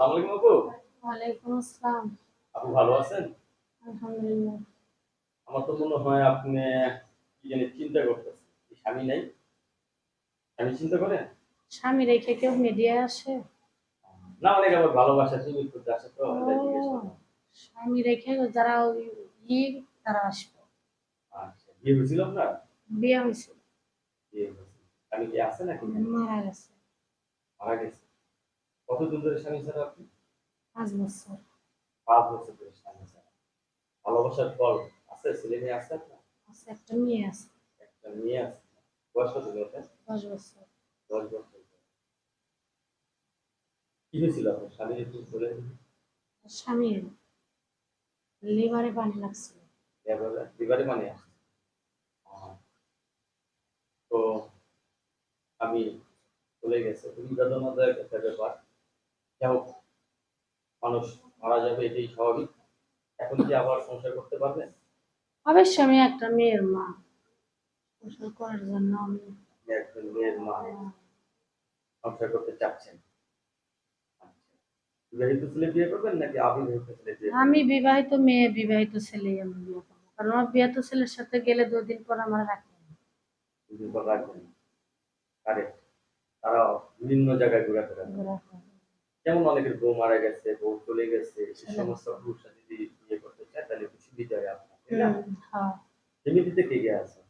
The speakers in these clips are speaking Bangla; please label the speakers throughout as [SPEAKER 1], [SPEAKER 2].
[SPEAKER 1] সালাম আলাইকুম আপু।
[SPEAKER 2] ওয়ালাইকুম আসসালাম।
[SPEAKER 1] আপু ভালো আছেন?
[SPEAKER 2] আলহামদুলিল্লাহ।
[SPEAKER 1] আমার তো মনে হয় আপনি কি জানি চিন্তা করতেছেন। স্বামী নাই? স্বামী চিন্তা করেন
[SPEAKER 2] স্বামী রেখে কেউ মিডিয়ায় আসে?
[SPEAKER 1] না অনেক আবার ভালোবাসা সীমিত করতে আসে তো তাই জিজ্ঞেস করলাম।
[SPEAKER 2] স্বামী রেখে যারা ই তারা আসবে।
[SPEAKER 1] আচ্ছা বিয়ে হয়েছিল আপনার?
[SPEAKER 2] বিয়ে হয়েছে
[SPEAKER 1] বিয়ে হয়েছিল। স্বামী কি আছে নাকি?
[SPEAKER 2] মারা গেছে।
[SPEAKER 1] মারা গেছে। কতদিন ধরে স্বামী ছাড়া আপনি?
[SPEAKER 2] পাঁচ বছর।
[SPEAKER 1] পাঁচ বছর ধরে স্বামী ছাড়া ভালোবাসার ফল আছে ছেলে মেয়ে আছে আপনার?
[SPEAKER 2] আছে একটা মেয়ে আছে।
[SPEAKER 1] একটা মেয়ে আছে। বয়স কত দিন
[SPEAKER 2] দশ বছর।
[SPEAKER 1] দশ বছর। কি হয়েছিল আপনার স্বামীর একটু বলে
[SPEAKER 2] স্বামী লিভারে পানি লাগছিল।
[SPEAKER 1] বিবারে মানে আসছে। তো আমি চলে গেছে। খুবই বেদনাদায়ক একটা ব্যাপার। যাই হোক মানুষ মারা যাবে এটাই স্বাভাবিক। এখন কি আবার সংসার করতে পারবেন
[SPEAKER 2] অবশ্য আমি একটা মেয়ের মা। গোসল করার জন্য আমি
[SPEAKER 1] একজন মেয়ের মা। সংসার করতে চাচ্ছেন। আচ্ছা। বিবাহিত ছেলে বিয়ে করবেন নাকি অবিবাহিত ছেলে বিয়ে
[SPEAKER 2] আমি বিবাহিত মেয়ে বিবাহিত ছেলে আমি বিয়ে করব। কারণ আমার বিবাহিত ছেলের সাথে গেলে দুদিন পর আমার রাখবে
[SPEAKER 1] দুদিন পর রাখবেন। কারেক্ট তারা বিভিন্ন জায়গায় ঘোরাফেরা করে।
[SPEAKER 2] হয়।
[SPEAKER 1] যেমন অনেকের বউ মারা গেছে বউ চলে গেছে সে
[SPEAKER 2] চলে
[SPEAKER 1] সমস্ত পুরুষরা যদি বিয়ে করতে চায় তাহলে একটু সুবিধা হয়
[SPEAKER 2] হ্যাঁ।
[SPEAKER 1] ফ্যামিলিতে কে কে আছে?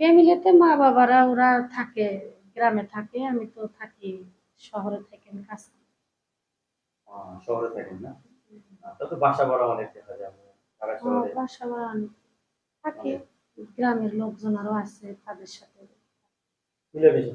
[SPEAKER 2] ফ্যামিলিতে মা বাবারা ওরা থাকে গ্রামে থাকে আমি তো থাকি শহরে থেকে আমি কাজ করি।
[SPEAKER 1] শহরে থাকেন না? তা তো বাসা ভাড়া অনেক দেখা যাবে ঢাকা শহরে।
[SPEAKER 2] বাসা ভাড়া অনেক থাকে। গ্রামের লোকজন আরও আছে তাদের সাথে।
[SPEAKER 1] মিলেমিশে